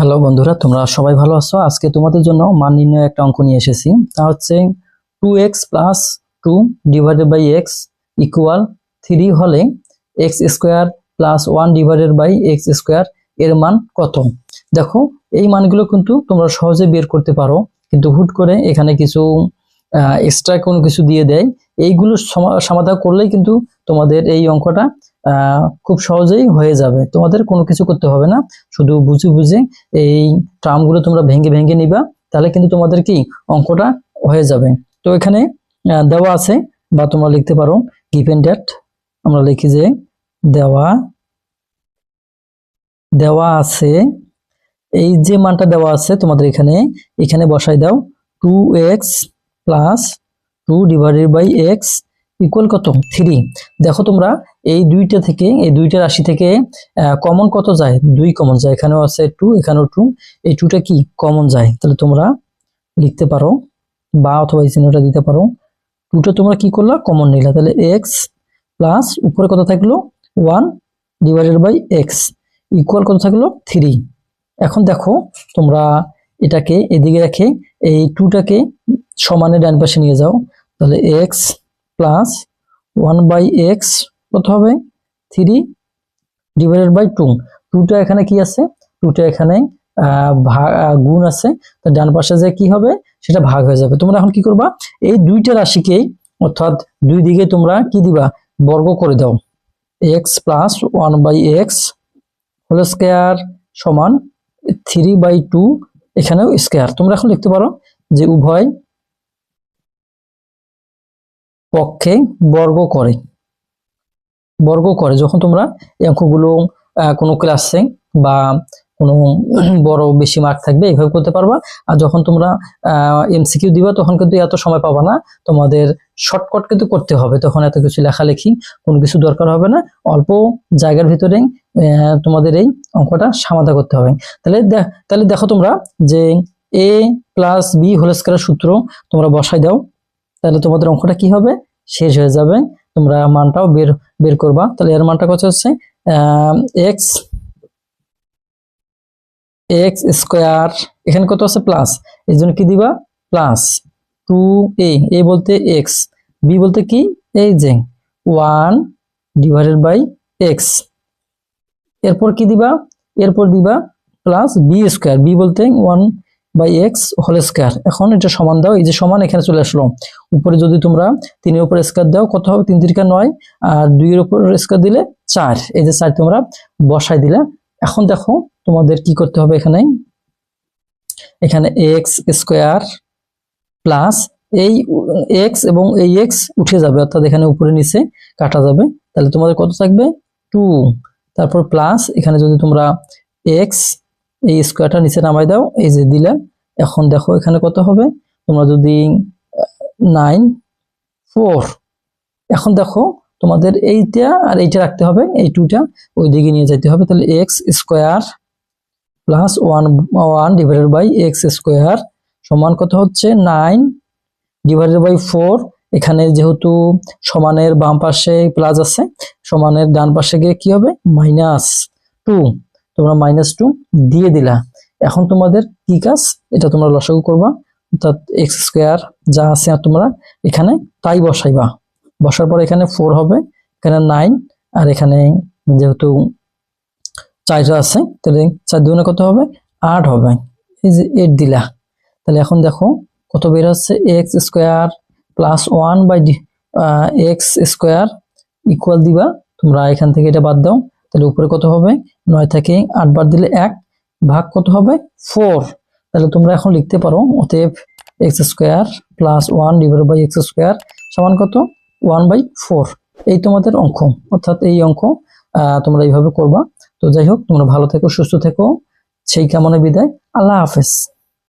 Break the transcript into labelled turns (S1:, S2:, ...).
S1: Hello বন্ধুরা, তোমরা সবাই ভালো আছো? আজকে তোমাদের জন্য মান নির্ণয় একটা অঙ্ক নিয়ে এসেছি। তা হচ্ছে two x plus two divided by x equal three হলে x square plus one divided by x square এর মান কত? দেখো, এই মানগুলো কিন্তু তোমরা সহজে বের করতে পারো, কিন্তু হুট করে এখানে কিছু এক্সট্রা কোনো কিছু দিয়ে দেয়। এইগুলো সমা- সমাধান করলেই কিন্তু তোমাদের এই অঙ্কটা খুব সহজেই হয়ে যাবে। তোমাদের কোনো কিছু করতে হবে না। শুধু বুঝে বুঝে এই টার্মগুলো তোমরা ভেঙে ভেঙে নিবা, তাহলে কিন্তু তোমাদের কি অঙ্কটা হয়ে যাবে। তো এখানে দেওয়া আছে, বা তোমরা লিখতে পারো গিভেন ডেট আমরা লিখি যে দেওয়া দেওয়া আছে, এই যে মানটা দেওয়া আছে তোমাদের এখানে এখানে বসাই দাও two x plus two divided by x equal কত? থ্রি দেখো তোমরা এই দুইটা থেকে, এই দুইটা রাশি থেকে কমন কত যায়? দুই কমন যায়। এখানেও আছে টু এখানেও টু এই টুটা কি? কমন যায়। তাহলে তোমরা লিখতে পারো বা অথবা এই চিহ্নটা দিতে পারো। টুটা তোমরা কি করলা? কমন নিলা। তাহলে এক্স প্লাস উপরে কত থাকল? One divided by x equal কত থাকল? থ্রি এখন দেখো, তোমরা এটাকে এদিকে রেখে এই টুটাকে সমানে ডান পাশে নিয়ে যাও। তাহলে x plus one by x কত হবে? থ্রি ডিভাইডেড বাই টু টুটা এখানে কি আছে? টুটা এখানে গুণ আছে। তো ডান পাশে যে কি হবে? সেটা ভাগ হয়ে যাবে। তোমরা এখন কি করবা? এই দুইটা রাশিকেই অর্থাৎ দুই দিকে তোমরা কি দিবা? বর্গ করে দাও। X plus one by x whole square সমান থ্রি বাই টু এখানেও স্কোয়ার তোমরা এখন লিখতে পারো যে উভয় পক্ষে বর্গ করে। বর্গ করে, যখন তোমরা এই অঙ্কগুলো কোনো ক্লাসে বা কোনো বড় বেশি মার্ক থাকবে এইভাবে করতে পারবা। আর যখন তোমরা এমসিকিউ দিবা, তখন কিন্তু এত সময় পাবা না। তোমাদের শর্টকাট কিন্তু করতে হবে। তখন এত কিছু লেখালেখি, কোনো কিছু দরকার হবে না। অল্প জায়গার ভিতরে তোমাদের এই অঙ্কটা সমাধা করতে হবে। তাহলে তাহলে দেখো তোমরা যে এ প্লাস বি হোল সূত্র তোমরা বসাই দাও। তাহলে তোমাদের অঙ্কটা কি হবে? শেষ হয়ে যাবে। তোমরা মানটাও বের বের করবা। তাহলে এর মানটা কত হচ্ছে? এক্স এক্স স্কোয়ার এখানে কত আছে? প্লাস এই জন্য কি দিবা? প্লাস টু এ এ বলতে এক্স বি বলতে কি? এই যে ওয়ান ডিভাইডেড বাই এক্স এরপর কি দিবা? এরপর দিবা প্লাস বি স্কোয়ার বি বলতে one by x whole square এখন এটা সমান দাও, এই যে সমান, এখানে চলে আসলো। উপরে যদি তোমরা তিনের উপর স্কোয়ার দাও, কত হবে? তিন তিরিকা নয়, আর দুইয়ের উপর স্কোয়ার দিলে চার। এই যে চার তোমরা বসাই দিলে। এখন দেখো তোমাদের কি করতে হবে এখানে। এখানে এক্স স্কোয়ার প্লাস এই এক্স এবং এই এক্স উঠে যাবে, অর্থাৎ এখানে উপরে নিচে কাটা যাবে। তাহলে তোমাদের কত থাকবে? টু তারপর প্লাস এখানে যদি তোমরা এক্স এই স্কোয়ারটা নিচে নামাই দাও, এই যে দিলে এখন দেখো এখানে কত হবে? তোমরা যদি নাইন ফোর এখন দেখো তোমাদের এইটা আর এইটা রাখতে হবে, এই টুটা ওই দিকে নিয়ে যেতে হবে। তাহলে x square plus one one divided by x square সমান কত হচ্ছে? নাইন ডিভাইডেড বাই ফোর এখানে যেহেতু সমানের বাম পাশে প্লাস আছে, সমানের ডান পাশে গিয়ে কি হবে? মাইনাস টু তোমরা মাইনাস টু দিয়ে দিলা। এখন তোমাদের কি কাজ? এটা তোমরা লসাগু করবা। অর্থাৎ এক্স স্কোয়ার যা আছে তোমরা এখানে তাই বসাইবা। বসার পর এখানে ফোর হবে, এখানে নাইন আর এখানে যেহেতু চারটা আছে, তাহলে চার দুগুণে কত হবে? আট হবে। এই যে এইট দিলা। তাহলে এখন দেখো কত বের হচ্ছে? X square plus one by x square equal দিবা। তোমরা এখান থেকে এটা বাদ দাও। তাহলে উপরে কত হবে? নয় থেকে আট বার দিলে এক, ভাগ কত হবে? ফোর। তাহলে তোমরা এখন লিখতে পারো, অতএব x square plus one divide by x square সমান কত? One by four. এই তোমাদের অঙ্ক, অর্থাৎ এই অঙ্ক তোমরা এইভাবে করবা। তো যাই হোক, তোমরা ভালো থেকো, সুস্থ থেকো। সেই কামনে বিদায়। আল্লাহ হাফেজ।